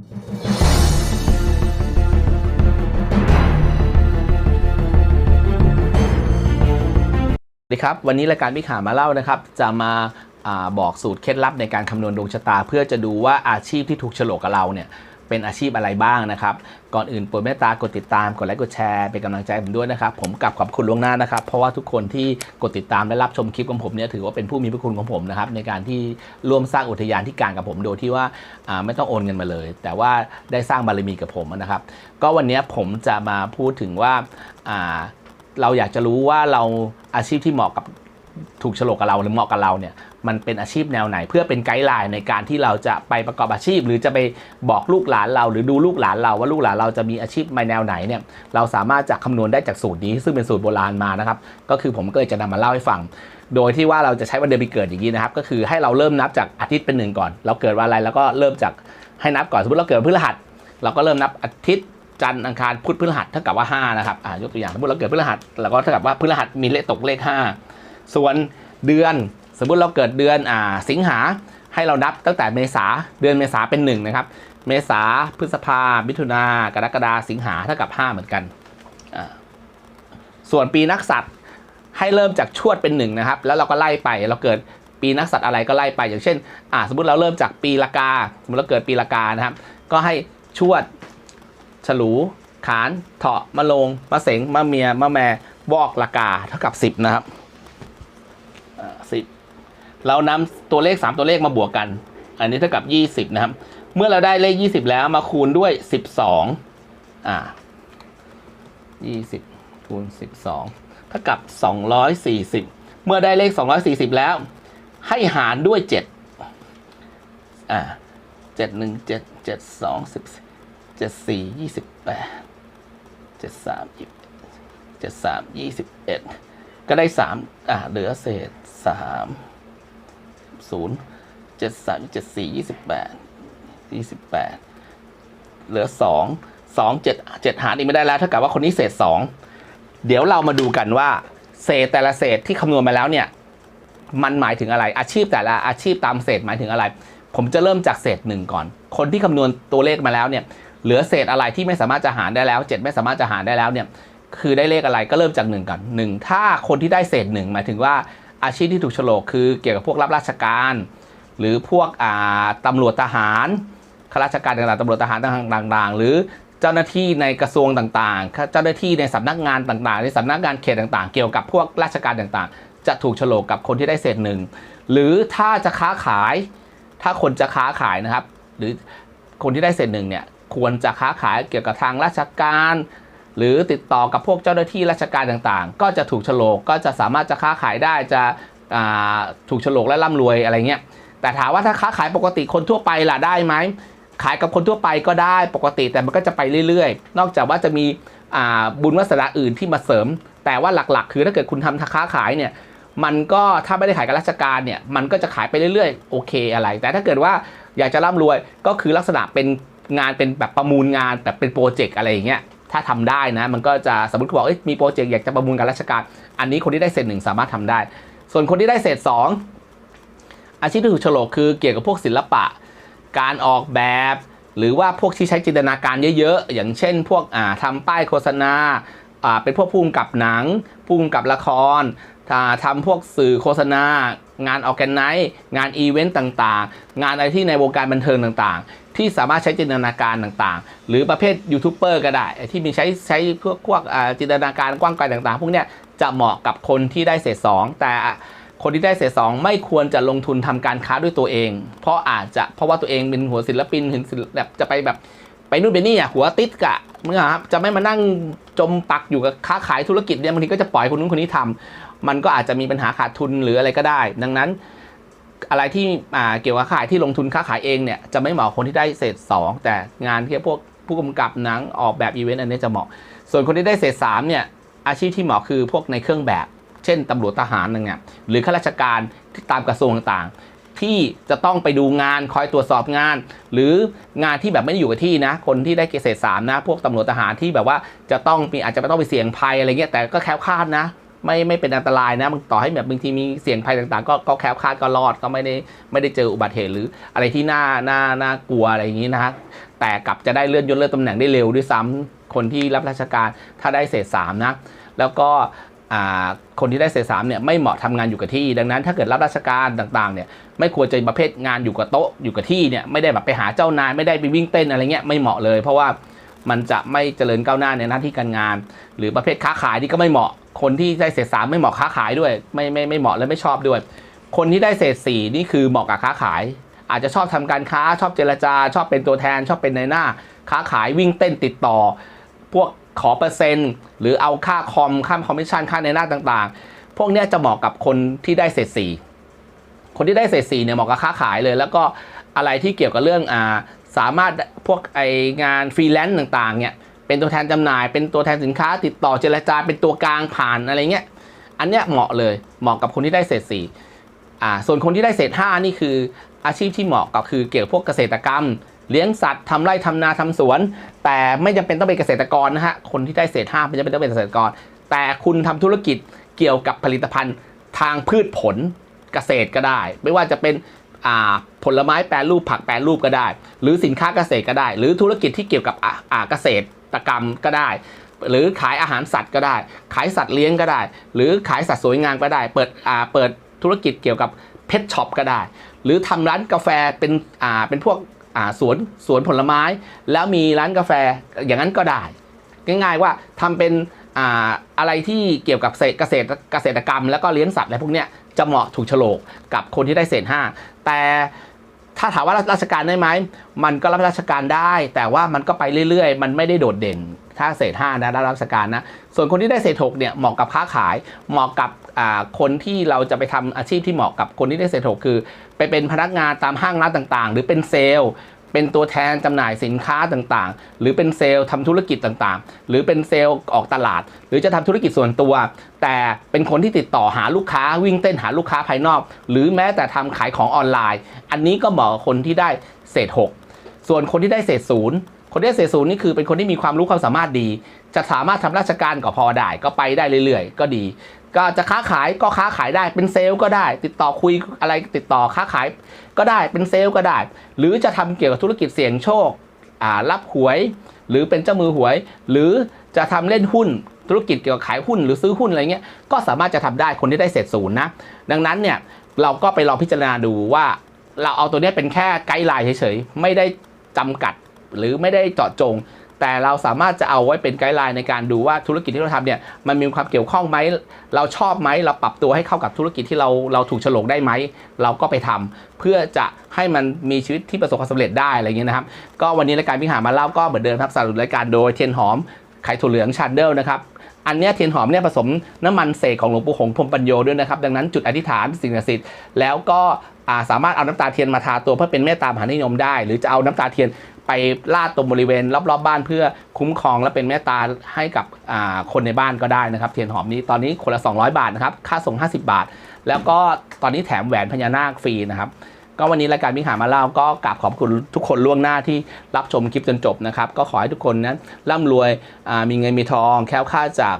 สวัสดีครับ วันนี้รายการพิขามาเล่านะครับ จะมาอาบอกสูตรเคล็ดลับในการคำนวณดวงชะตา เพื่อจะดูว่าอาชีพที่ถูกโฉลกกับเราเนี่ย เป็นอาชีพอะไรบ้างนะครับ ก่อนอื่นโปรดเมตตากดติดตามกดไลค์กดแชร์เป็นกำลังใจผมด้วยนะครับ ผมกลับขอบคุณล่วงหน้านะครับ เพราะว่าทุกคนที่กดติดตามและรับชมคลิปของผมเนี่ยถือว่าเป็นผู้มีพระคุณของผมนะครับในการที่ร่วมสร้างอุทยานที่การกับผมโดยที่ว่าไม่ต้องโอนเงินมาเลย แต่ว่าได้สร้างบารมีกับผมนะครับ ก็วันนี้ผมจะมาพูดถึงว่าเราอยากจะรู้ว่าเราอาชีพที่เหมาะกับ ถูกฉลกกับเราหรือเหมาะกับเราเนี่ยมันเป็นอาชีพแนวไหน เพื่อเป็นไกด์ไลน์ในการที่เราจะไปประกอบอาชีพ หรือจะไปบอกลูกหลานเรา หรือดูลูกหลานเราว่าลูกหลานเราจะมีอาชีพในแนวไหนเนี่ยเราสามารถจะคำนวณได้จากสูตรนี้ ซึ่งเป็นสูตรโบราณมานะครับก็คือผมก็เลยจะนำมาเล่าให้ฟัง โดยที่ว่าเราจะใช้วันเดือนปีเกิดอย่างนี้นะครับก็คือให้เราเริ่มนับจากอาทิตย์เป็นหนึ่งก่อน เราเกิดวันอะไรแล้วก็เริ่มจากให้นับก่อนสมมติเราเกิดพฤหัส เราก็เริ่มนับอาทิตย์จันทร์อังคารพุธพฤหัสเท่ากับว่า5นะครับอ่ายกตัวอย่างสมมติเราเกิดพฤหัสเราก็เท่ากับว่าพฤหัสมีเลขตกเลข 5 ส่วนเดือนสมมุติเราเกิดเดือนอ่าสิงหาให้เรานับตั้งแต่เมษาเดือนเมษาเป็น1นะครับเมษาพฤษภามิถุนากรกฎาสิงหาเท่ากับ 5 เหมือนกันส่วนปีนักษัตริย์ให้เริ่มจากชวดเป็น1นะครับแล้วเราก็ไล่ไปเราเกิดปีนักษัตริย์อะไรก็ไล่ไป อย่างเช่นอ่าสมมติเราเริ่มจากปีละกา สมมติเราเกิดปีละกานะครับ ก็ให้ชวด ฉลู ขาน เถาะมะลงมะเสงมะเมียมะแม่บอกละกาเท่ากับ 10 นะครับ เรานำตัวเลข 3 ตัวเลขมาบวกกัน อันนี้เท่ากับ 20 นะครับ เมื่อเราได้เลข 20 แล้วมาคูณด้วย 12 อ่า 20 คูณ 12 เท่ากับ 240 เมื่อได้เลข 240 แล้ว ให้หารด้วย 7 อ่าเจ็ดหนึ่งเจ็ดเจ็ดสองสิบเจ็ดสี่ยี่สิบแปดเจ็ดสามเจ็ดสามยี่สิบเอ็ดก็ได้สามอ่า เหลือเศษสาม ศูนย์เจ็ดสามเจ็ดสี่ยี่สิบแปดยี่สิบแปดเหลือสองสองเจ็ดเจ็ดหารอีกไม่ได้แล้วเท่ากับว่าคนนี้เศษสองเดี๋ยวเรามาดูกันว่า เศษแต่ละเศษที่คำนวณมาแล้วเนี่ย มันหมายถึงอะไร อาชีพแต่ละอาชีพตามเศษหมายถึงอะไร ผมจะเริ่มจากเศษหนึ่งก่อน คนที่คำนวณตัวเลขมาแล้วเนี่ย เหลือเศษอะไรที่ไม่สามารถจะหารได้แล้ว7ไม่สามารถจะหารได้แล้วเนี่ย คือได้เลขอะไรก็เริ่มจาก1ก่อน1ถ้าคนที่ได้เศษหนึ่งหมายถึงว่า อาชีพที่ถูกโฉลกคือเกี่ยวกับพวกรับราชการ หรือพวกตำรวจทหารข้าราชการต่างๆตำรวจทหารต่างๆ หรือเจ้าหน้าที่ในกระทรวงต่างๆ เจ้าหน้าที่ในสำนักงานต่างๆ ในสำนักงานเขตต่างๆ เกี่ยวกับพวกราชการต่างๆ จะถูกโฉลกกับคนที่ได้เศษหนึ่งหรือถ้าจะค้าขาย ถ้าคนจะค้าขายนะครับ หรือคนที่ได้เศษหนึ่งเนี่ยควรจะค้าขายเกี่ยวกับทางราชการ หรือติดต่อกับพวกเจ้าหน้าที่ราชการต่างๆ ก็จะถูกฉลกก็จะสามารถจะค้าขายได้จะถูกฉลกและร่ำรวยอะไรเงี้ยแต่ถามว่าถ้าค้าขายปกติคนทั่วไปล่ะได้ไหมขายกับคนทั่วไปก็ได้ปกติแต่มันก็จะไปเรื่อยๆ นอกจากว่าจะมีบุญวาสนาอื่นที่มาเสริม แต่ว่าหลักๆ คือถ้าเกิดคุณทำค้าขายเนี่ยมันก็ถ้าไม่ได้ขายกับราชการเนี่ยมันก็จะขายไปเรื่อยๆ โอเคอะไร แต่ถ้าเกิดว่าอยากจะร่ำรวยก็คือลักษณะเป็นงานเป็นแบบประมูลงานแบบเป็นโปรเจกต์อะไรอย่างเงี้ย ถ้าทำได้นะ มันก็จะสมมติเขาบอกอมีโปรเจกต์อยากจะประมูลกับราชการ อันนี้คนที่ได้เศษหนึ่งสามารถทำได้ ส่วนคนที่ได้เศษสองอาชีพที่ถูกโฉลกคือเกี่ยวกับพวกศิลปะ การออกแบบ หรือว่าพวกที่ใช้จินตนาการเยอะๆ อย่างเช่น พวกทำทำป้ายโฆษณาเป็นพวกผู้กำกับหนังผู้กำกับละคร ทำพวกสื่อโฆษณา งานออแกไนซ์งานอีเวนต์ต่างๆ งานอะไรที่ในวงการบันเทิงต่างๆ ที่สามารถใช้จินตนาการต่างๆ หรือประเภทยูทูบเบอร์ก็ได้ ที่มีใช้ใช้พวกพวกจินตนาการกว้างไกลต่างๆ พวกเนี้ยจะเหมาะกับคนที่ได้เศษสองแต่คนที่ได้เศษสองไม่ควรจะลงทุนทำการค้าด้วยตัวเอง เพราะอาจจะเพราะว่าตัวเองเป็นหัวศิลปินเห็นศิลป์แบบจะไปแบบ ไปนู่นไปนี่อะหัวติดกะเมื่อครับจะไม่มานั่งจมปักอยู่กับค้าขายธุรกิจเนี่ยบางทีก็จะปล่อยคนนู้นคนนี้ทำมันก็อาจจะมีปัญหาขาดทุนหรืออะไรก็ได้ ดังนั้นอะไรที่เกี่ยวกับขายที่ลงทุนค้าขายเองเนี่ยจะไม่เหมาะคนที่ได้เศษ 2 แต่งานที่พวกผู้กำกับหนังออกแบบอีเวนต์อันนี้จะเหมาะ ส่วนคนที่ได้เศษ3เนี่ยอาชีพที่เหมาะคือพวกในเครื่องแบบ เช่นตำรวจทหารนั่นไงหรือข้าราชการตามกระทรวงต่าง ที่จะต้องไปดูงานคอยตรวจสอบงาน หรืองานที่แบบไม่ได้อยู่กับที่นะ คนที่ได้เกษตรสามนะ พวกตำรวจทหารที่แบบว่าจะต้องมีอาจจะไม่ต้องไปเสี่ยงภัยอะไรเงี้ยแต่ก็แคล้วคลาดนะ ไม่ไม่เป็นอันตรายนะมันต่อให้แบบบางทีมีเสี่ยงภัยต่างๆ ก็ก็แคล้วคลาดก็รอดก็ไม่ได้ไม่ได้เจออุบัติเหตุหรืออะไรที่น่าน่าน่ากลัวอะไรอย่างนี้นะแต่กลับจะได้เลื่อนยศเลื่อนตำแหน่งได้เร็วด้วยซ้ำคนที่รับราชการถ้าได้เศษสามนะแล้วก็ คนที่ได้เศษสามเนี่ยไม่เหมาะทำงานอยู่กับที่ ดังนั้นถ้าเกิดรับราชการต่างๆเนี่ยไม่ควรจะประเภทงานอยู่กับโต๊ะอยู่กับที่เนี่ยไม่ได้แบบไปหาเจ้านายไม่ได้ไปวิ่งเต้นอะไรเงี้ยไม่เหมาะเลย เพราะว่ามันจะไม่เจริญก้าวหน้าในหน้าที่การงาน หรือประเภทค้าขายนี่ก็ไม่เหมาะ คนที่ได้เศษสามไม่เหมาะค้าขายด้วย ไม่ไม่ไม่เหมาะและไม่ชอบด้วย คนที่ได้เศษสี่นี่คือเหมาะกับค้าขาย อาจจะชอบทำการค้าชอบเจรจา ชอบเป็นตัวแทน ชอบเป็นในหน้า ค้าขายวิ่งเต้นติดต่อ พวก ขอเปอร์เซ็นต์ หรือเอาค่าคอมค่าคอมมิชชั่นค่าในหน้าต่างๆ พวกนี้จะเหมาะกับคนที่ได้เศษสี่คนที่ได้เศษสี่เนี่ยเหมาะกับค้าขายเลย แล้วก็อะไรที่เกี่ยวกับเรื่องอ่าสามารถพวกไองานฟรีแลนซ์ต่างๆเนี่ยเป็นตัวแทนจำหน่ายเป็นตัวแทนสินค้า ติดต่อเจรจาเป็นตัวกลางผ่านอะไรเงี้ยอันเนี้ยเหมาะเลยเหมาะกับคนที่ได้เศษสี่อ่าส่วนคนที่ได้เศษห้านี่คืออาชีพที่เหมาะก็คือเกี่ยวกับพวกเกษตรกรรม เลี้ยงสัตว์ทำไร่ทำนาทำสวน แต่ไม่จำเป็นต้องเป็นเกษตรกรนะฮะคนที่ได้เศษห้าไม่จำเป็นต้องเป็นเกษตรกร แต่คุณทำธุรกิจเกี่ยวกับผลิตภัณฑ์ทางพืชผลเกษตรก็ได้ ไม่ว่าจะเป็นผลไม้แปรรูปผักแปรรูปก็ได้ หรือสินค้าเกษตรก็ได้ หรือธุรกิจที่เกี่ยวกับอาเกษตรกรรมก็ได้ หรือขายอาหารสัตว์ก็ได้ ขายสัตว์เลี้ยงก็ได้ หรือขายสัตว์สวยงามก็ได้ เปิดเปิดธุรกิจเกี่ยวกับเพชช็อปก็ได้ หรือทำร้านกาแฟเป็นเป็นพวก สวนสวนผลไม้ แล้วมีร้านกาแฟอย่างนั้นก็ได้ ง่ายๆว่าทำเป็นออะไรที่เกี่ยวกับเกษตรเกษตรกรรม แล้วก็เลี้ยงสัตว์อะไรพวกนี้จะเหมาะถูกโฉลกกับคนที่ได้เศษห้าแต่ถ้าถามว่าราชการได้ไหม มันก็รับราชการได้ แต่ว่ามันก็ไปเรื่อยๆ มันไม่ได้โดดเด่น ถ้าเศษ5นะรับราชการนะ ส่วนคนที่ได้เศษ6เนี่ยเหมาะกับค้าขาย เหมาะกับคนที่เราจะไปทำอาชีพที่เหมาะกับคนที่ได้เศษ6คือ ไปเป็นพนักงานตามห้างร้านต่างๆ หรือเป็นเซลล์เป็นตัวแทนจำหน่ายสินค้าต่างๆ หรือเป็นเซลล์ทำธุรกิจต่างๆ หรือเป็นเซลล์ออกตลาด หรือจะทำธุรกิจส่วนตัว แต่เป็นคนที่ติดต่อหาลูกค้าวิ่งเต้นหาลูกค้าภายนอก หรือแม้แต่ทำขายของออนไลน์ อันนี้ก็เหมาะกับคนที่ได้เศษ 6 ส่วนคนที่ได้เศษศูนย์คนที่ได้เศษศูนย์นี่คือเป็นคนที่มีความรู้ความสามารถดี จะสามารถทำราชการก็พอได้ก็ไปได้เรื่อยๆ ก็ดี ก็จะค้าขายก็ค้าขายได้เป็นเซลล์ก็ได้ ติดต่อคุยอะไรติดต่อค้าขายก็ได้เป็นเซลล์ก็ได้ หรือจะทำเกี่ยวกับธุรกิจเสี่ยงโชครับหวย หรือเป็นเจ้ามือหวย หรือจะทำเล่นหุ้นธุรกิจเกี่ยวกับขายหุ้นหรือซื้อหุ้นอะไรเงี้ยก็สามารถจะทำได้คนที่ได้เศษศูนย์นะดังนั้นเนี่ยเราก็ไปลองพิจารณาดูว่า เราเอาตัวนี้เป็นแค่ไกด์ไลน์เฉยๆไม่ได้จำกัดหรือไม่ได้เจาะจง แต่เราสามารถจะเอาไว้เป็นไกด์ไลน์ในการดูว่าธุรกิจที่เราทำเนี่ยมันมีความเกี่ยวข้องไหมเราชอบไหมเราปรับตัวให้เข้ากับธุรกิจที่เราเราถูกฉลกได้ไหมเราก็ไปทำเพื่อจะให้มันมีชีวิตที่ประสบความสำเร็จได้อะไรอย่างเงี้ยนะครับ ก็วันนี้รายการพิหามาเล่าก็เหมือนเดิมครับสรุปรายการโดยเทียนหอมไข่ถั่วเหลืองชันเดิลนะครับอันเนี้ยเทียนหอมเนี่ยผสมน้ำมันเสกของหลวงปู่หงส์พรมปัญโยด้วยนะครับ ดังนั้นจุดอธิษฐานสิ่งศักดิ์สิทธิ์แล้วก็สามารถเอาน้ำตาเทียนมาทาตัวเพื่อเป็นเมตตามหานิยมได้ หรือจะเอาน้ำตาเทียน ไปลาดตรงบริเวณ รอบๆบบ้านเพื่อคุ้มครองและเป็นเมตตาให้กับคนในบ้านก็ได้นะครับเทียนหอมนี้ตอนนี้คนละ 200 บาทนะครับค่าส่ง 50 บาท แล้วก็ตอนนี้แถมแหวนพญานาคฟรีนะครับก็วันนี้รายการมิหามาเล่าก็กราบขอบคุณทุกคนล่วงหน้าที่รับชมคลิปจนจบนะครับ ก็ขอให้ทุกคนนั้นร่ำรวยมีเงินมีทอง แค้วคลาจาก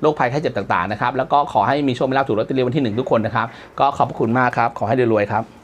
โรคภัยไข้เจ็บต่างๆนะครับ แล้วก็ขอให้มีโชคมีลาภถูกลอตเตอรี่วันที่หนึ่งทุกคนนะครับ ก็ขอบคุณมากครับ ขอให้รวยๆครับ